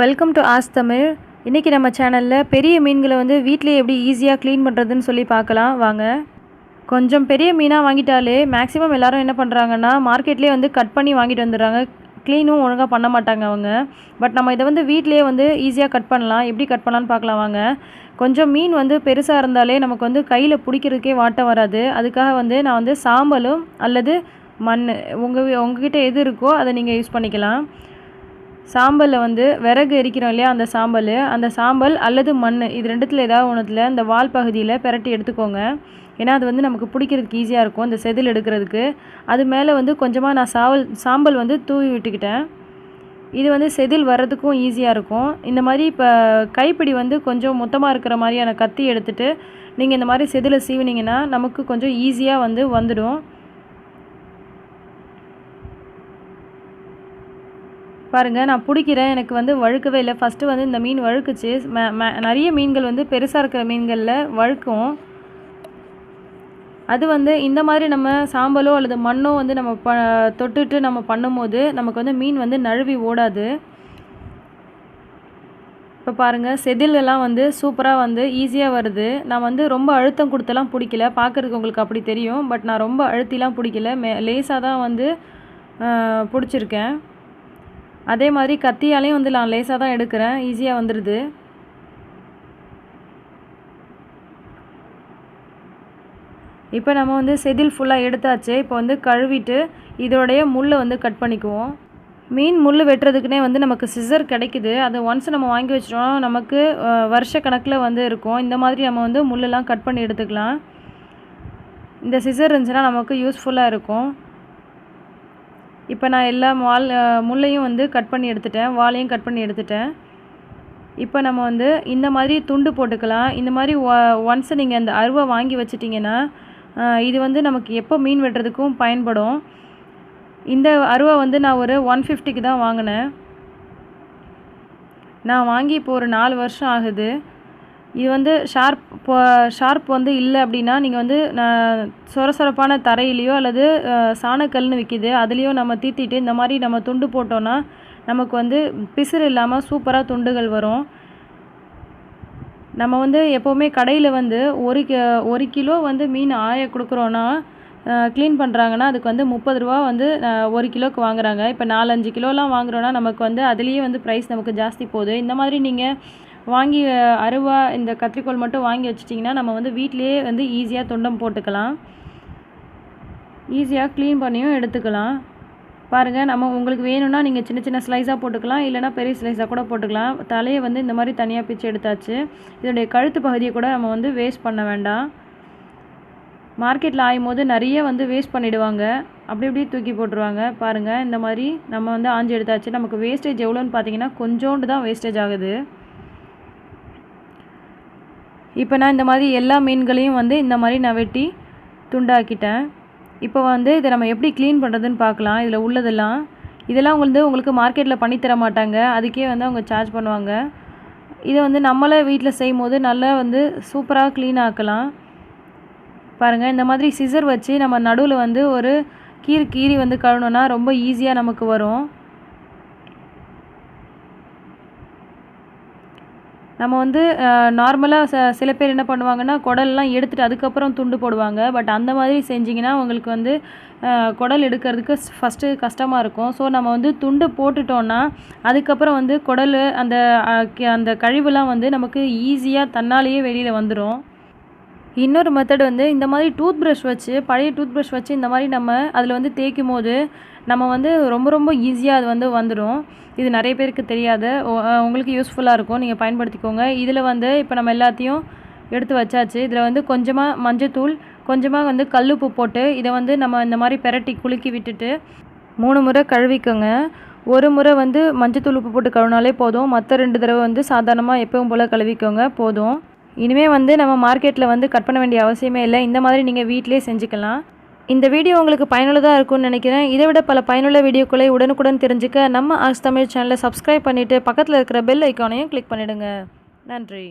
Welcome to as Tamil இன்றைக்கி நம்ம சேனலில் பெரிய மீன்களை வந்து வீட்டிலே எப்படி ஈஸியாக க்ளீன் பண்ணுறதுன்னு சொல்லி பார்க்கலாம். வாங்க. கொஞ்சம் பெரிய மீனாக வாங்கிட்டாலே மேக்ஸிமம் எல்லாரும் என்ன பண்ணுறாங்கன்னா மார்க்கெட்லேயே வந்து கட் பண்ணி வாங்கிட்டு வந்துடுறாங்க. க்ளீனும் ஒழுங்காக பண்ண மாட்டாங்க அவங்க. பட் நம்ம இதை வந்து வீட்டிலேயே வந்து ஈஸியாக கட் பண்ணலாம். எப்படி கட் பண்ணலான்னு பார்க்கலாம். வாங்க. கொஞ்சம் மீன் வந்து பெருசாக இருந்தாலே நமக்கு வந்து கையில் பிடிக்கிறதுக்கே வாட்டம் வராது. அதுக்காக வந்து நான் வந்து சாம்பலும் அல்லது மண் உங்கள் உங்ககிட்ட எது இருக்கோ அதை நீங்கள் யூஸ் பண்ணிக்கலாம். சாம்பலில் வந்து விறகு எரிக்கிறோம் இல்லையா அந்த சாம்பல். அந்த சாம்பல் அல்லது மண் இது ரெண்டுத்தில் ஏதாவது ஒன்றுத்தில் இந்த வால் பகுதியில் பிரட்டி எடுத்துக்கோங்க. ஏன்னா அது வந்து நமக்கு பிடிக்கிறதுக்கு ஈஸியாக இருக்கும் இந்த செதில் எடுக்கிறதுக்கு. அது மேலே வந்து கொஞ்சமாக நான் சாவல் சாம்பல் வந்து தூவி விட்டுக்கிட்டேன். இது வந்து செதில் வர்றதுக்கும் ஈஸியாக இருக்கும். இந்த மாதிரி இப்போ கைப்பிடி வந்து கொஞ்சம் மொத்தமாக இருக்கிற மாதிரியான கத்தி எடுத்துகிட்டு நீங்கள் இந்த மாதிரி செதிலை சீவினீங்கன்னா நமக்கு கொஞ்சம் ஈஸியாக வந்து வந்துடும். பாருங்கள் நான் பிடிக்கிறேன். எனக்கு வந்து வழுக்கவே இல்லை. ஃபஸ்ட்டு வந்து இந்த மீன் வழுக்குச்சு. ம- நிறைய மீன்கள் வந்து பெருசாக இருக்கிற மீன்களில் வழுக்கும். அது வந்து இந்த மாதிரி நம்ம சாம்பலோ அல்லது மண்ணோ வந்து நம்ம ப தொட்டுட்டு நம்ம பண்ணும்போது நமக்கு வந்து மீன் வந்து நழுவி ஓடாது. இப்போ பாருங்கள் செதிலெல்லாம் வந்து சூப்பராக வந்து ஈஸியாக வருது. நான் வந்து ரொம்ப அழுத்தம் கொடுத்தெல்லாம் பிடிக்கல. பார்க்குறதுக்கு உங்களுக்கு அப்படி தெரியும். பட் நான் ரொம்ப அழுத்திலாம் பிடிக்கல. மே லேசாக தான் வந்து பிடிச்சிருக்கேன். அதே மாதிரி கத்தியாலையும் வந்து நான் லேசாக தான் எடுக்கிறேன். ஈஸியாக வந்துடுது இப்போ நம்ம வந்து செதில் ஃபுல்லாக எடுத்தாச்சு. இப்போ வந்து கழுவிட்டு இதோடைய முள்ளை வந்து கட் பண்ணிக்குவோம். மீன் முள் வெட்டுறதுக்குனே வந்து நமக்கு சிசர் கிடைக்குது. அதை ஒன்ஸ் நம்ம வாங்கி வச்சிட்டோம் நமக்கு வருஷ கணக்கில் வந்து இருக்கும். இந்த மாதிரி நம்ம வந்து முள்ளெல்லாம் கட் பண்ணி எடுத்துக்கலாம். இந்த சிசர் இருந்துச்சுன்னா நமக்கு யூஸ்ஃபுல்லாக இருக்கும். இப்போ நான் எல்லா வால் முள்ளையும் வந்து கட் பண்ணி எடுத்துட்டேன் வாலையும் கட் பண்ணி எடுத்துட்டேன். இப்போ நம்ம வந்து இந்த மாதிரி துண்டு போட்டுக்கலாம். இந்த மாதிரி ஒன்ஸ் நீங்கள் அந்த அருவா வாங்கி வச்சிட்டிங்கன்னா இது வந்து நமக்கு எப்போ மீன் வெட்டுறதுக்கும் பயன்படும். இந்த அருவா வந்து நான் ஒரு ஒன் ஃபிஃப்டிக்கு தான் வாங்கினேன். நான் வாங்கி இப்போ ஒரு நாலு வருஷம் ஆகுது. இது வந்து ஷார்ப் இப்போ ஷார்ப் வந்து இல்லை அப்படின்னா நீங்கள் வந்து சொரசொரப்பான சொர சொரப்பான தரையிலையோ அல்லது சாணக்கல்னு விற்கிது அதுலேயோ நம்ம தீத்திட்டு இந்த மாதிரி நம்ம துண்டு போட்டோன்னா நமக்கு வந்து பிசிறு இல்லாமல் சூப்பராக துண்டுகள் வரும். நம்ம வந்து எப்போவுமே கடையில் வந்து ஒரு கி ஒரு கிலோ வந்து மீன் ஆய கொடுக்குறோன்னா க்ளீன் பண்ணுறாங்கன்னா அதுக்கு வந்து முப்பது ரூபா வந்து ஒரு கிலோக்கு வாங்குறாங்க. இப்போ நாலஞ்சு கிலோலாம் வாங்குறோன்னா நமக்கு வந்து அதுலேயே வந்து ப்ரைஸ் நமக்கு ஜாஸ்தி போகுது. இந்த மாதிரி நீங்கள் வாங்கி அருவா இந்த கத்திரிக்கோல் மட்டும் வாங்கி வச்சிட்டிங்கன்னா நம்ம வந்து வீட்டிலேயே வந்து ஈஸியாக துண்டம் போட்டுக்கலாம். ஈஸியாக க்ளீன் பண்ணியும் எடுத்துக்கலாம். பாருங்கள் நம்ம உங்களுக்கு வேணும்னா நீங்கள் சின்ன சின்ன ஸ்லைஸாக போட்டுக்கலாம். இல்லைனா பெரிய ஸ்லைஸாக கூட போட்டுக்கலாம். தலையை வந்து இந்த மாதிரி தனியாக பிச்சு எடுத்தாச்சு. இதோடைய கழுத்து பகுதியை கூட நம்ம வந்து வேஸ்ட் பண்ண வேண்டாம். மார்க்கெட்டில் ஆயும் போது நிறைய வந்து வேஸ்ட் பண்ணிவிடுவாங்க அப்படி இப்படி தூக்கி போட்டுருவாங்க. பாருங்கள் இந்த மாதிரி நம்ம வந்து ஆஞ்சு எடுத்தாச்சு. நமக்கு வேஸ்டேஜ் எவ்வளோன்னு பார்த்தீங்கன்னா கொஞ்சோண்டு தான் வேஸ்டேஜ் ஆகுது. இப்போ நான் இந்த மாதிரி எல்லா மீன்களையும் வந்து இந்த மாதிரி நான் வெட்டி துண்டாக்கிட்டேன். இப்போ வந்து இதை நம்ம எப்படி க்ளீன் பண்ணுறதுன்னு பார்க்கலாம். இதில் உள்ளதெல்லாம் இதெல்லாம் வந்து உங்களுக்கு மார்க்கெட்டில் பண்ணி தர மாட்டாங்க. அதுக்கே வந்து அவங்க சார்ஜ் பண்ணுவாங்க. இதை வந்து நம்மளே வீட்டில் செய்யும் போது நல்லா வந்து சூப்பராக க்ளீன் ஆக்கலாம். பாருங்கள் இந்த மாதிரி சிசர் வச்சு நம்ம நடுவில் வந்து ஒரு கீறி கீறி வந்து கழுவுனோன்னா ரொம்ப ஈஸியாக நமக்கு வரும். நம்ம வந்து நார்மலாக ச சில பேர் என்ன பண்ணுவாங்கன்னா குடல்லாம் எடுத்துகிட்டு அதுக்கப்புறம் துண்டு போடுவாங்க. பட் அந்த மாதிரி செஞ்சிங்கன்னா உங்களுக்கு வந்து குடல் எடுக்கிறதுக்கு ஃபஸ்ட்டு கஷ்டமாக இருக்கும். ஸோ நம்ம வந்து துண்டு போட்டுட்டோன்னா அதுக்கப்புறம் வந்து குடல் அந்த அந்த கழிவுலாம் வந்து நமக்கு ஈஸியாக தன்னாலேயே வெளியில் வந்துடும் இன்னொரு மெத்தட் வந்து இந்த மாதிரி டூத் ப்ரஷ் வச்சு பழைய டூத் ப்ரஷ் வச்சு இந்த மாதிரி நம்ம அதில் வந்து தேய்க்கும் போது நம்ம வந்து ரொம்ப ரொம்ப ஈஸியாக அது வந்து வந்துடும் இது நிறைய பேருக்கு தெரியாது. உங்களுக்கு யூஸ்ஃபுல்லாக இருக்கும். நீங்கள் பயன்படுத்திக்கோங்க. இதில் வந்து இப்போ நம்ம எல்லாத்தையும் எடுத்து வச்சாச்சு. இதில் வந்து கொஞ்சமாக மஞ்சத்தூள் கொஞ்சமாக வந்து கல்லுப்பு போட்டு இதை வந்து நம்ம இந்த மாதிரி பெரட்டி குலுக்கி விட்டுட்டு மூணு முறை கழுவிக்கோங்க. ஒரு முறை வந்து மஞ்சத்தூள் உப்பு போட்டு கழுவினாலே போதும். மற்ற ரெண்டு தடவை வந்து சாதாரணமாக எப்பவும் போல் கழுவிக்கோங்க. போதும். இனிமேல் வந்து நம்ம மார்க்கெட்டில் வந்து கட் பண்ண வேண்டிய அவசியமே இல்லை. இந்த மாதிரி நீங்கள் வீட்டிலேயே செஞ்சுக்கலாம். இந்த வீடியோ உங்களுக்கு பயனுள்ளதாக இருக்கும்னு நினைக்கிறேன். இதை விட பல பயனுள்ள வீடியோக்களை உடனுக்குடன் தெரிஞ்சுக்க நம்ம ஆஸ் தமிழ் சேனலை சப்ஸ்கிரைப் பண்ணிவிட்டு பக்கத்தில் இருக்கிற பெல் ஐக்கானையும் கிளிக் பண்ணிடுங்க. நன்றி.